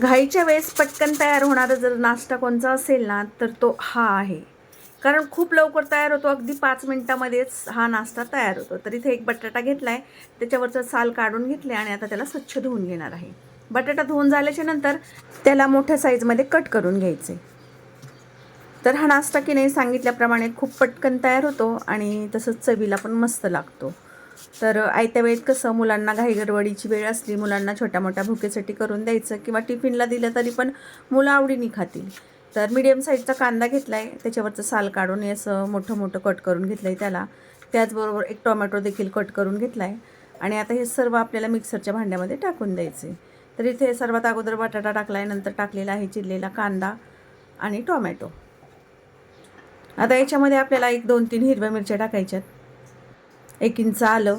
घाईच्या वेळेस पटकन तयार होणारा जर नाश्ता कोणचा असेल ना तर तो हा आहे. कारण खूप लवकर तयार होतो अगदी पाच मिनटामध्येच हा नाश्ता तयार होतो. तर इथे एक बटाटा घेतला आहे त्याच्यावरचं साल काढून घेतले आणि आता त्याला स्वच्छ धुवून घेणार आहे. बटाटा धुवून झाल्याच्यानंतर त्याला मोठ्या साईजमध्ये कट करून घ्यायचे. तर हा नाश्ता की नाही सांगितल्याप्रमाणे खूप पटकन तयार होतो आणि तसंच चवीला पण मस्त लागतो. तर आयत्या वेळेत कसं मुलांना घाईगडबडीची वेळ असली मुलांना छोट्या मोठ्या भुकेसाठी करून द्यायचं किंवा टिफिनला दिलं तरी पण मुलं आवडीने खातील. तर मीडियम साईजचा कांदा घेतला आहे त्याच्यावरचं साल काढून असं मोठं मोठं कट करून घेतलं आहे त्याला. त्याचबरोबर एक टोमॅटो देखील कट करून घेतला आहे आणि आता हे सर्व आपल्याला मिक्सरच्या भांड्यामध्ये टाकून द्यायचे. तर इथे सर्वात अगोदर बटाटा टाकला आहे नंतर टाकलेला आहे चिरलेला कांदा आणि टोमॅटो आता याच्यामध्ये आपल्याला एक दोन तीन हिरव्या मिरच्या टाकायच्यात. एक इंच आलं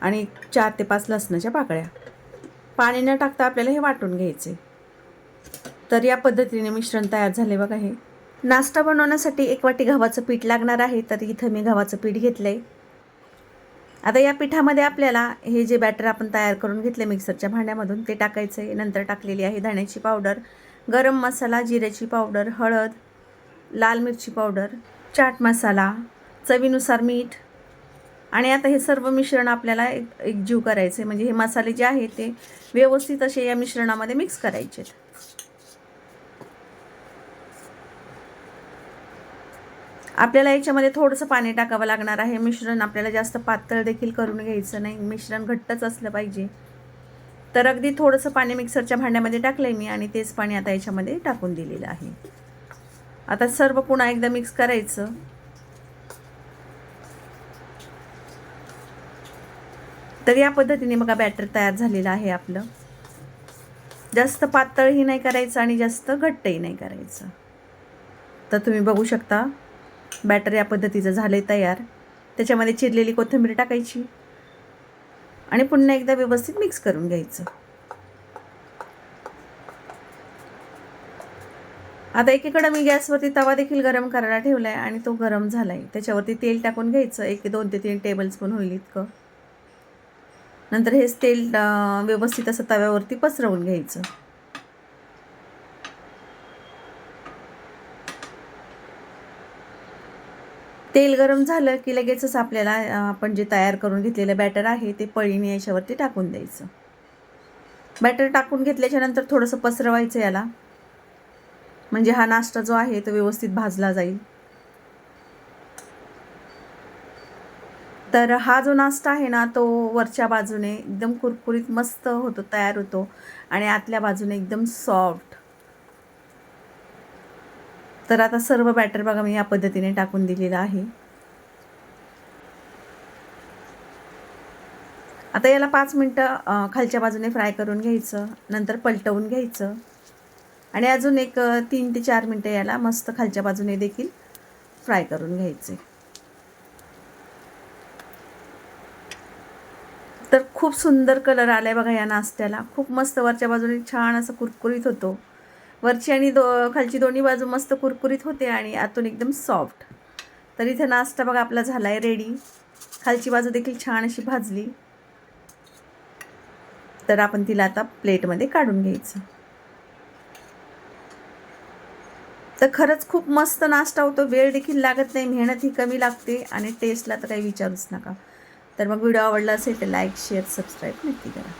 आणि चार ते पाच लसणाच्या पाकळ्या. पाणी न टाकता आपल्याला हे वाटून घ्यायचे. तर या पद्धतीने मिश्रण तयार झाले बघा हे. नाश्ता बनवण्यासाठी एक वाटी गव्हाचं पीठ लागणार आहे तर इथं मी गव्हाचं पीठ घेतलं आहे आता या पिठामध्ये आपल्याला हे जे बॅटर आपण तयार करून घेतले मिक्सरच्या भांड्यामधून ते टाकायचं आहे नंतर टाकलेली आहे धण्याची पावडर गरम मसाला जिऱ्याची पावडर हळद लाल मिरची पावडर चाट मसाला चवीनुसार मीठ आणि आता हे सर्व मिश्रण आपल्याला एक एकजीव आहे म्हणजे हे मसाले जे आहेत ते व्यवस्थित असे या मिश्रणामध्ये मिक्स करायचे आपल्याला याच्यामध्ये थोडंसं पाणी टाकावं लागणार आहे. मिश्रण आपल्याला जास्त पातळ देखील करून घ्यायचं नाही. मिश्रण घट्टच असलं पाहिजे. तर अगदी थोडंसं पाणी मिक्सरच्या भांड्यामध्ये टाकलं आहे मी आणि तेच पाणी आता याच्यामध्ये टाकून दिलेलं आहे. आता सर्व पुन्हा एकदा मिक्स करायचं. तर या पद्धतीने बघा बॅटर तयार झालेलं आहे आपलं. जास्त पातळही नाही करायचं आणि जास्त घट्टही नाही करायचं. तर तुम्ही बघू शकता बॅटर या पद्धतीचं झालं तयार. त्याच्यामध्ये चिरलेली कोथिंबीर टाकायची आणि पुन्हा एकदा व्यवस्थित मिक्स करून घ्यायचं. आता एकीकडं मी गॅसवरती तवा देखील गरम करायला ठेवला आहे आणि तो गरम झाला आहे त्याच्यावरती तेल टाकून घ्यायचं. एक दोन ते तीन टेबल स्पून होईल इतकं. नंतर हेच तेल व्यवस्थित असं तव्यावरती पसरवून घ्यायचं. तेल गरम झालं की लगेचच आपल्याला आपण जे तयार करून घेतलेलं बॅटर आहे ते पळीने याच्यावरती टाकून द्यायचं. बॅटर टाकून घेतल्याच्या नंतर थोडंसं पसरवायचं याला. म्हणजे हा नाश्ता जो आहे तो व्यवस्थित भाजला जाईल. तर हा जो नाश्ता आहे ना तो वरच्या बाजूने एकदम कुरकुरीत मस्त होतो तयार होतो. आणि आतल्या बाजूने एकदम सॉफ्ट तर आता सर्व बॅटर बघा मी या पद्धतीने टाकून दिलेलं आहे. आता याला पाच मिनटं खालच्या बाजूने फ्राय करून घ्यायचं. नंतर पलटवून घ्यायचं. आणि अजून एक तीन ते चार मिनटं याला मस्त खालच्या बाजूने देखील फ्राय करून घ्यायचे. तर खूप सुंदर कलर आला आहे बघा या नाश्त्याला. खूप मस्त वरच्या बाजूने छान असं कुरकुरीत होतो. वरची आणि दो खालची दोन्ही बाजू मस्त कुरकुरीत होते आणि आतून एकदम सॉफ्ट तर इथे नाश्ता बघा आपला झाला आहे रेडी खालची बाजू देखील छान अशी भाजली. तर आपण तिला आता प्लेटमध्ये काढून घ्यायचं. तर खरंच खूप मस्त नाश्ता होतो. वेळ देखील लागत नाही मेहनत ही कमी लागते आणि टेस्टला तर काही विचारूच नका. तर मग व्हिडिओ आवडला असेल तर लाईक शेअर सबस्क्राईब नक्की करा.